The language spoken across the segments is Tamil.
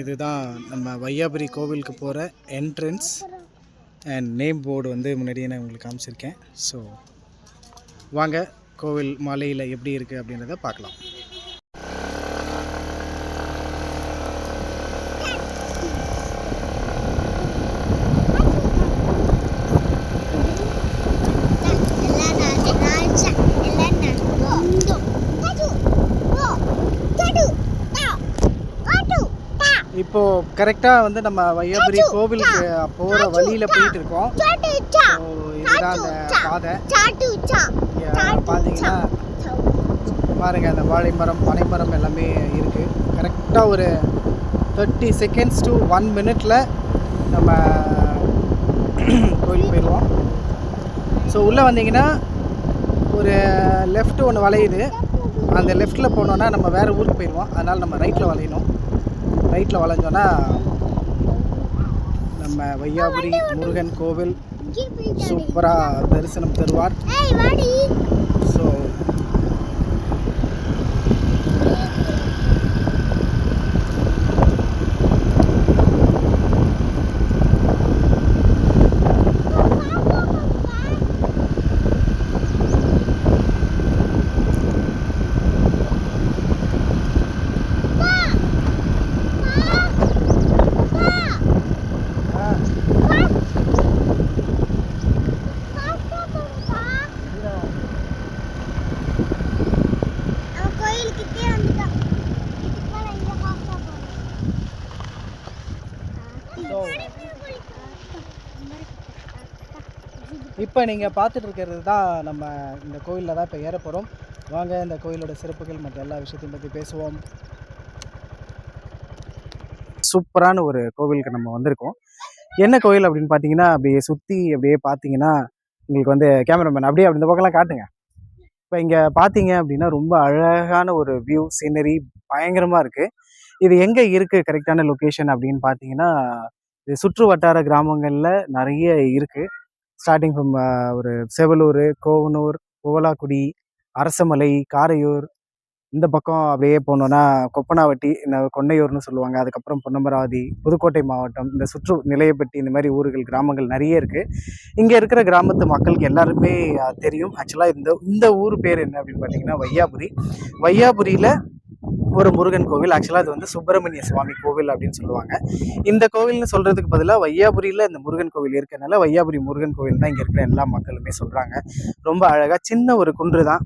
இதுதான் நம்ம வையாபுரி கோவிலுக்கு போகிற என்ட்ரன்ஸ் அண்ட் நேம் போர்டு வந்து முன்னாடியே நான் உங்களுக்கு காமிச்சிருக்கேன். ஸோ வாங்க கோவில் மலையில் எப்படி இருக்குது அப்படின்றத பார்க்கலாம். இப்போது கரெக்டாக வந்து நம்ம வையாபுரி கோவிலுக்கு போகிற வழியில் போயிட்டு இருக்கோம். இதுதான் அந்த பாதை. பார்த்தீங்கன்னா பாருங்கள் அந்த வாழை மரம் பனை மரம் எல்லாமே இருக்குது கரெக்டாக ஒரு தேர்ட்டி செகண்ட்ஸ் டு ஒன் மினிட்ல நம்ம கோயில் போயிடுவோம் ஸோ உள்ளே வந்தீங்கன்னா ஒரு லெஃப்ட் ஒன்று வளையுது. அந்த லெஃப்ட்டில் போனோன்னா நம்ம வேறு ஊருக்கு போயிடுவோம் அதனால் நம்ம ரைட்டில் வளையணும். ரைட்டில் வளைஞ்சோன்னா நம்ம வையாபுரி முருகன் கோவில் சூப்பராக தரிசனம் தருவார் ஸோ கோயிலுக்கிட்டே வந்துட்டான் இதுக்கு மேல எங்க பாக்க இப்போ நீங்கள் பார்த்துட்டு இருக்கிறது தான் நம்ம இந்த கோயிலில் தான் இப்போ ஏற போகிறோம் வாங்க இந்த கோயிலோட சிறப்புகள் மற்ற எல்லா விஷயத்தையும் பற்றி பேசுவோம். சூப்பரான ஒரு கோவிலுக்கு நம்ம வந்திருக்கோம். என்ன கோயில் அப்படின்னு பார்த்தீங்கன்னா அப்படியே சுற்றி அப்படியே பார்த்தீங்கன்னா உங்களுக்கு வந்து கேமராமேன் அப்படியே அப்படி இந்த பக்கம்லாம் காட்டுங்க. இப்போ இங்கே பார்த்தீங்க அப்படின்னா ரொம்ப அழகான ஒரு வியூ சீனரி பயங்கரமாக இருக்குது இது எங்கே இருக்குது கரெக்டான லொக்கேஷன் அப்படின்னு பார்த்தீங்கன்னா இது சுற்று வட்டார கிராமங்களில் நிறைய இருக்குது ஸ்டார்டிங் ஃப்ரம் uh, ஒரு செவலூர் கோவனூர் புவலாக்குடி அரசமலை காரையூர் இந்த பக்கம் அப்படியே போனோன்னா கொப்பனாவட்டி இந்த கொன்னையூர்னு சொல்லுவாங்க. அதுக்கப்புறம் பொன்னமராவதி புதுக்கோட்டை மாவட்டம் இந்த சுற்று நிலையப்பட்டி இந்த மாதிரி ஊர்கள் கிராமங்கள் நிறைய இருக்குது இங்கே இருக்கிற கிராமத்து மக்களுக்கு எல்லாருமே தெரியும். ஆக்சுவலாக இந்த இந்த ஊர் பேர் என்ன அப்படின்னு பார்த்தீங்கன்னா வையாபுரி. வையாபுரியில் ஒரு முருகன் கோவில். ஆக்சுவலாக அது வந்து சுப்பிரமணிய சுவாமி கோவில் அப்படின்னு சொல்லுவாங்க. இந்த கோவில்னு சொல்கிறதுக்கு பதிலாக வையாபுரியில் இந்த முருகன் கோவில் இருக்கிறனால வையாபுரி முருகன் கோவில் தான் இங்கே இருக்கிற எல்லா மக்களுமே சொல்கிறாங்க ரொம்ப அழகாக சின்ன ஒரு குன்று தான்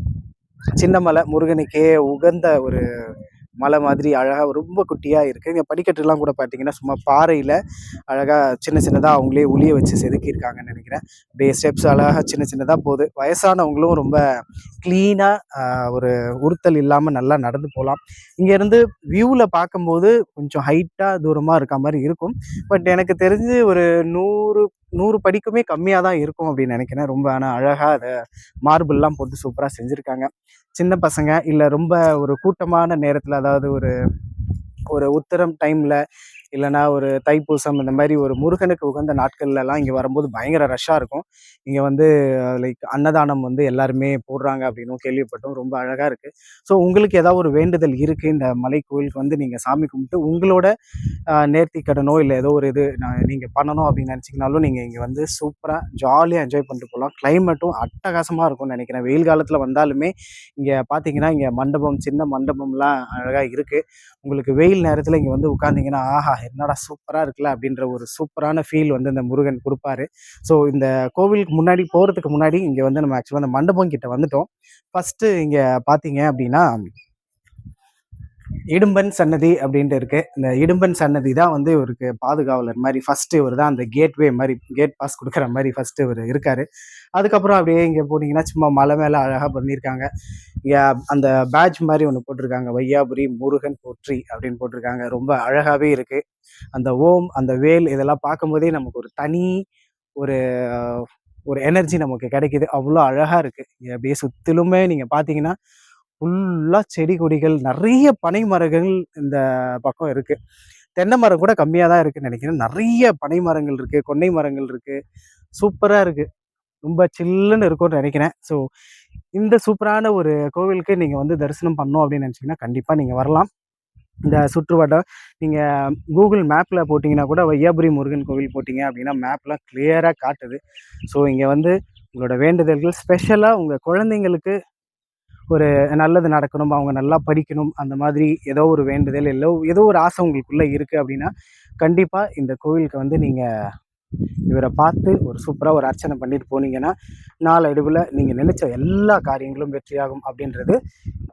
சின்ன மலை முருகனுக்கே உகந்த ஒரு மலை மாதிரி அழகாக ரொம்ப குட்டியாக இருக்குது இங்கே படிக்கட்டுலாம் கூட பார்த்தீங்கன்னா சும்மா பாறையில் அழகாக சின்ன சின்னதாக அவங்களே உளிய வச்சு செதுக்கியிருக்காங்கன்னு நினைக்கிறேன். அப்படியே ஸ்டெப்ஸ் அழகாக சின்ன சின்னதாக போகுது வயசானவங்களும் ரொம்ப க்ளீனாக ஒரு உறுத்தல் இல்லாமல் நல்லா நடந்து போகலாம். இங்கேருந்து வியூவில் பார்க்கும்போது கொஞ்சம் ஹைட்டாக தூரமாக இருக்க மாதிரி இருக்கும். பட் எனக்கு தெரிஞ்சு ஒரு நூறு நூறு படிக்குமே கம்மியாக தான் இருக்கும் அப்படின்னு நினைக்கிறேன். ரொம்ப ஆனால் அழகாக அதை மார்பிள்லாம் போட்டு சூப்பராக செஞ்சுருக்காங்க. சின்ன பசங்க இல்லை ரொம்ப ஒரு கூட்டமான நேரத்தில் அதாவது ஒரு ஒரு உத்தரம் டைமில் இல்லைன்னா ஒரு தைப்பூசம் இந்த மாதிரி ஒரு முருகனுக்கு உகந்த நாட்கள்லலாம் இங்கே வரும்போது பயங்கர ரஷ்ஷாக இருக்கும். இங்கே வந்து லைக் அன்னதானம் வந்து எல்லாருமே போடுறாங்க அப்படின்னும் கேள்விப்பட்டோம். ரொம்ப அழகாக இருக்குது ஸோ உங்களுக்கு ஏதாவது ஒரு வேண்டுதல் இருக்குது இந்த மலை கோயிலுக்கு வந்து நீங்கள் சாமி கும்பிட்டு உங்களோட நேர்த்தி கடனோ இல்லை ஏதோ ஒரு இது நீங்கள் பண்ணணும் அப்படின்னு நினச்சிங்கனாலும் நீங்கள் இங்கே வந்து சூப்பராக ஜாலியாக என்ஜாய் பண்ணிட்டு போகலாம். கிளைமேட்டும் அட்டகாசமாக இருக்கும்னு நினைக்கிறேன். வெயில் காலத்தில் வந்தாலுமே இங்கே பார்த்தீங்கன்னா இங்கே மண்டபம் சின்ன மண்டபம்லாம் அழகாக இருக்குது உங்களுக்கு வெயில் நேரத்தில் இங்கே வந்து உட்காந்திங்கன்னா ஆஹா என்னடா சூப்பராக இருக்குல்ல அப்படின்ற ஒரு சூப்பரான ஃபீல் வந்து இந்த முருகன் கொடுப்பாரு. ஸோ இந்த கோவிலுக்கு முன்னாடி போகிறதுக்கு முன்னாடி இங்கே வந்து நம்ம ஆக்சுவலாக அந்த மண்டபம் கிட்ட வந்துட்டோம். ஃபஸ்ட்டு இங்கே பார்த்தீங்க அப்படின்னா இடும்பன் சன்னதி அப்படின்ட்டு இருக்கு. இந்த இடும்பன் சன்னதி தான் வந்து இவருக்கு பாதுகாவலர் மாதிரி ஃபர்ஸ்ட் இவர் தான் அந்த கேட்வே மாதிரி கேட் பாஸ் கொடுக்குற மாதிரி ஃபர்ஸ்ட் இவர் இருக்காரு. அதுக்கப்புறம் அப்படியே இங்கே போனீங்கன்னா சும்மா மலை மேலே அழகாக பண்ணியிருக்காங்க. இங்கே அந்த பேட்ச் மாதிரி ஒன்று போட்டிருக்காங்க. வையாபுரி முருகன் போற்றி அப்படின்னு போட்டிருக்காங்க. ரொம்ப அழகாகவே இருக்கு. அந்த ஓம் அந்த வேல் இதெல்லாம் பார்க்கும்போதே நமக்கு ஒரு தனி ஒரு ஒரு எனர்ஜி நமக்கு கிடைக்குது. அவ்வளோ அழகாக இருக்குது இங்கே அப்படியே சுற்றிலுமே நீங்கள் பார்த்தீங்கன்னா ஃபுல்லாக செடி கொடிகள் நிறைய பனை மரங்கள் இந்த பக்கம் இருக்குது தென்னை மரம் கூட கம்மியாக தான் இருக்குன்னு நினைக்கிறேன். நிறைய பனை மரங்கள் இருக்குது கொன்னை மரங்கள் இருக்குது சூப்பராக இருக்குது ரொம்ப சில்லுன்னு இருக்கும்னு நினைக்கிறேன். ஸோ இந்த சூப்பரான ஒரு கோவிலுக்கு நீங்கள் வந்து தரிசனம் பண்ணோம் அப்படின்னு நினச்சிங்கன்னா கண்டிப்பாக நீங்கள் வரலாம். இந்த சுற்றுவட்டம் நீங்கள் கூகுள் மேப்பில் போட்டிங்கன்னா கூட வையாபுரி முருகன் கோவில் போட்டிங்க அப்படின்னா மேப்லாம் கிளியராக காட்டுது. ஸோ இங்கே வந்து உங்களோட வேண்டுதல்கள் ஸ்பெஷலாக உங்கள் குழந்தைங்களுக்கு ஒரு நல்லது நடக்கணும் அவங்க நல்லா படிக்கணும் அந்த மாதிரி ஏதோ ஒரு வேண்டுதல் இல்லை ஏதோ ஒரு ஆசை உங்களுக்குள்ளே இருக்குது அப்படின்னா கண்டிப்பாக இந்த கோவிலுக்கு வந்து நீங்கள் இவரை பார்த்து ஒரு சூப்பராக ஒரு அர்ச்சனை பண்ணிட்டு போனீங்கன்னா நாளடைவில் நீங்கள் நினைச்ச எல்லா காரியங்களும் வெற்றியாகும் அப்படின்றது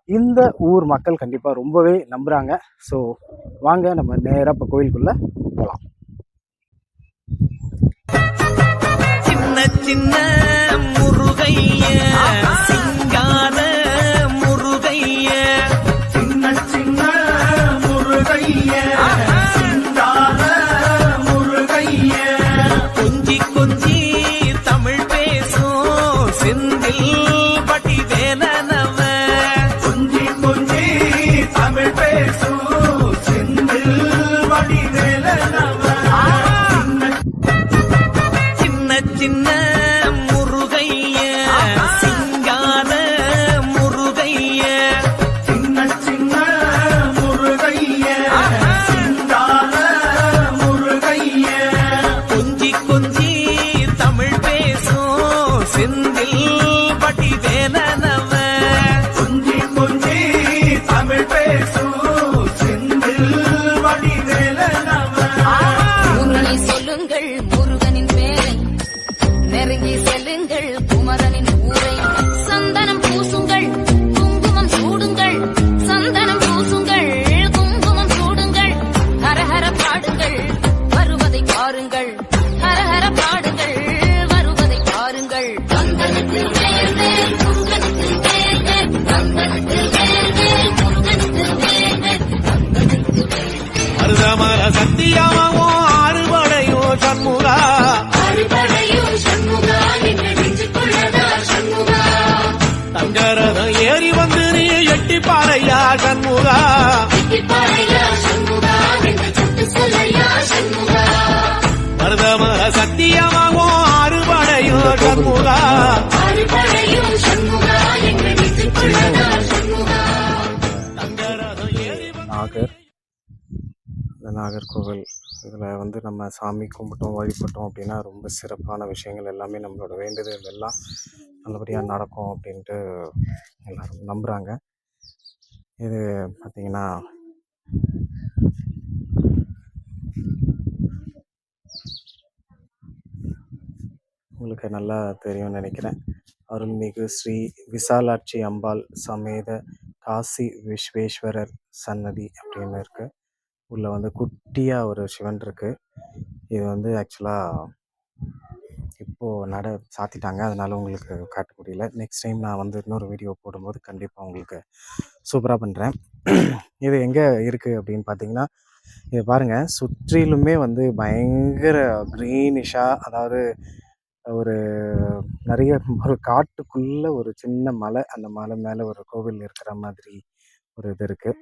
இந்த ஊர் மக்கள் கண்டிப்பாக ரொம்பவே நம்புகிறாங்க ஸோ வாங்க நம்ம நேராக இப்போ கோயிலுக்குள்ளே போகலாம் சின்ன சின்ன முருகைய நாகர்கோவில் இதில் வந்து நம்ம சாமி கும்பிட்டோம் வழிபட்டோம் அப்படின்னா ரொம்ப சிறப்பான விஷயங்கள் எல்லாமே நம்மளோட வேண்டுதல் எல்லாம் நல்லபடியாக நடக்கும் அப்படின்ட்டு எல்லோரும் நம்புகிறாங்க இது பார்த்திங்கன்னா உங்களுக்கு நல்லா தெரியும்னு நினைக்கிறேன். அருள்மிகு ஸ்ரீ விசாலாட்சி அம்பாள் சமேத காசி விஸ்வேஸ்வரர் சன்னதி அப்படின்னு இருக்குது உள்ள வந்து குட்டியாக ஒரு சிவன் இருக்கு. இது வந்து ஆக்சுவலாக இப்போது நட சாத்திட்டாங்க. அதனால உங்களுக்கு காட்ட முடியல. நெக்ஸ்ட் டைம் நான் வந்து இன்னொரு வீடியோ போடும்போது கண்டிப்பாக உங்களுக்கு சூப்பராக பண்ணுறேன் இது எங்கே இருக்குது அப்படின்னு பார்த்தீங்கன்னா இதை பாருங்கள் சுற்றிலுமே வந்து பயங்கர க்ரீனிஷாக அதாவது ஒரு நிறைய ஒரு காட்டுக்குள்ளே ஒரு சின்ன மலை அந்த மலை மேலே ஒரு கோவில் இருக்கிற மாதிரி ஒரு இது இருக்குது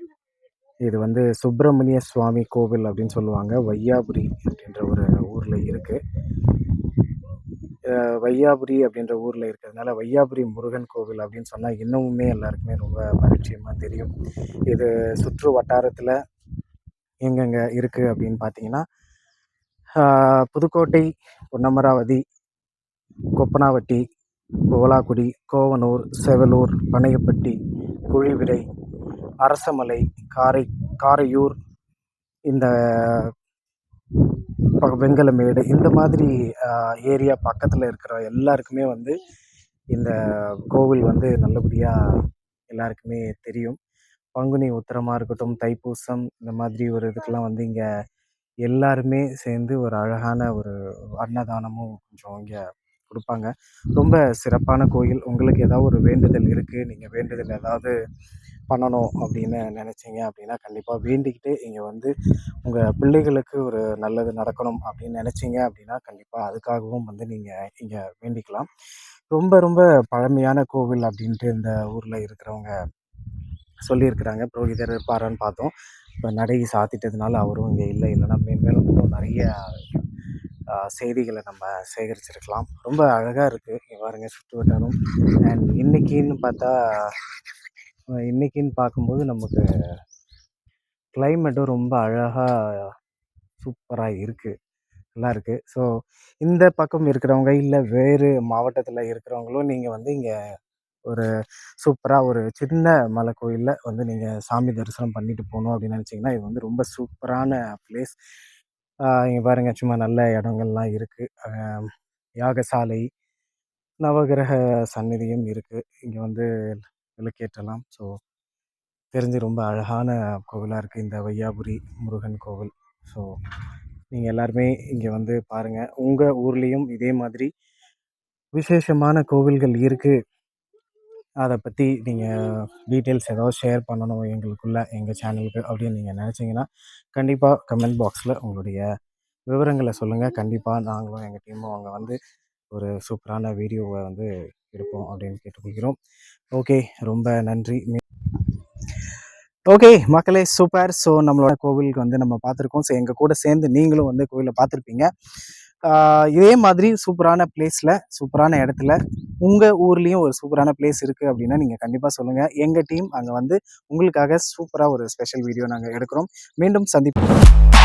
இது வந்து சுப்பிரமணிய சுவாமி கோவில் அப்படின்னு சொல்லுவாங்க. வையாபுரி அப்படின்ற ஒரு ஊரில் இருக்குது வையாபுரி அப்படின்ற ஊரில் இருக்கிறதுனால வையாபுரி முருகன் கோவில் அப்படின்னு சொன்னால் இன்னமுமே எல்லாருக்குமே ரொம்ப பரிச்சயமாக தெரியும். இது சுற்று வட்டாரத்தில் எங்கெங்கே இருக்குது அப்படின்னு பார்த்தீங்கன்னா புதுக்கோட்டை பொன்னமராவதி கொப்பனாவட்டி கோலாக்குடி கோவனூர் செவலூர் பனையப்பட்டி குழிவிரை அரசமலை காரை காரையூர் இந்த ப- வெங்கலமேடு இந்த மாதிரி ஏரியா பக்கத்தில் இருக்கிற எல்லாருக்குமே வந்து இந்த கோவில் வந்து நல்லபடியாக எல்லாருக்குமே தெரியும். பங்குனி உத்திரமாக இருக்கட்டும் தைப்பூசம் இந்த மாதிரி ஒரு இதுக்கெல்லாம் வந்து இங்கே எல்லாருமே சேர்ந்து ஒரு அழகான ஒரு அன்னதானமும் கொஞ்சம் இங்கே கொடுப்பாங்க. ரொம்ப சிறப்பான கோயில். உங்களுக்கு ஏதாவது ஒரு வேண்டுதல் இருக்குது நீங்கள் வேண்டுதல் ஏதாவது பண்ணணும் அப்படின்னு நினச்சிங்க அப்படின்னா கண்டிப்பாக வேண்டிக்கிட்டு இங்கே வந்து உங்கள் பிள்ளைகளுக்கு ஒரு நல்லது நடக்கணும் அப்படின்னு நினச்சிங்க அப்படின்னா கண்டிப்பாக அதுக்காகவும் வந்து நீங்கள் இங்கே வேண்டிக்கலாம். ரொம்ப ரொம்ப பழமையான கோவில் அப்படின்ட்டு இந்த ஊரில் இருக்கிறவங்க சொல்லியிருக்கிறாங்க. புரோகிதர் இருப்பாரான்னு பார்த்தோம். இப்போ நடை சாத்திட்டதுனால அவரும் இங்கே இல்லை. இல்லைன்னா மேன்மேலும் இன்னும் நிறைய செய்திகளை நம்ம சேகரிச்சிருக்கலாம். ரொம்ப அழகாக இருக்குது இங்கே பாருங்கள் சுற்று வட்டாரம். அண்ட் இன்றைக்கின்னு பார்த்தா இன்றைக்கின்னு பார்க்கும்போது நமக்கு கிளைமேட்டும் ரொம்ப அழகாக சூப்பராக இருக்குது நல்லா இருக்குது ஸோ இந்த பக்கம் இருக்கிறவங்க இல்லை வேறு மாவட்டத்தில் இருக்கிறவங்களும் நீங்கள் வந்து இங்கே ஒரு சூப்பராக ஒரு சின்ன மலை கோயிலில் வந்து நீங்கள் சாமி தரிசனம் பண்ணிட்டு போகணும் அப்படின்னு நினச்சிங்கன்னா இது வந்து ரொம்ப சூப்பரான பிளேஸ் இங்கே பாருங்க சும்மா நல்ல இடங்கள்லாம் இருக்குது யாகசாலை நவகிரக சந்நிதியும் இருக்குது இங்கே வந்து விளக்கேற்றலாம். ஸோ தெரிஞ்சு ரொம்ப அழகான கோவிலாக இருக்குது இந்த வையாபுரி முருகன் கோவில். ஸோ நீங்கள் எல்லாருமே இங்கே வந்து பாருங்கள் உங்கள் ஊர்லேயும் இதே மாதிரி விசேஷமான கோவில்கள் இருக்குது அதை பற்றி நீங்கள் டீட்டெயில்ஸ் ஏதாவது ஷேர் பண்ணணும் எங்களுக்குள்ளே எங்கள் சேனலுக்கு அப்படின்னு நீங்கள் நினச்சிங்கன்னா கண்டிப்பாக கமெண்ட் பாக்ஸில் உங்களுடைய விவரங்களை சொல்லுங்கள் கண்டிப்பாக நாங்களும் எங்கள் டீமும் அங்கே வந்து ஒரு சூப்பரான வீடியோவை வந்து எடுப்போம் அப்படின்னு கேட்டுக்கொள்கிறோம். ஓகே ரொம்ப நன்றி. ஓகே மக்களே சூப்பர். ஸோ நம்மளோட கோவிலுக்கு வந்து நம்ம பார்த்துருக்கோம். ஸோ எங்கள் கூட சேர்ந்து நீங்களும் வந்து கோவிலை பார்த்துருப்பீங்க. இதே மாதிரி சூப்பரான பிளேஸில் சூப்பரான இடத்துல உங்கள் ஊர்லேயும் ஒரு சூப்பரான பிளேஸ் இருக்குது அப்படின்னா நீங்கள் கண்டிப்பாக சொல்லுங்கள் எங்கள் டீம் அங்கே வந்து உங்களுக்காக சூப்பராக ஒரு ஸ்பெஷல் வீடியோ நாங்கள் எடுக்கிறோம். மீண்டும் சந்திப்போம்.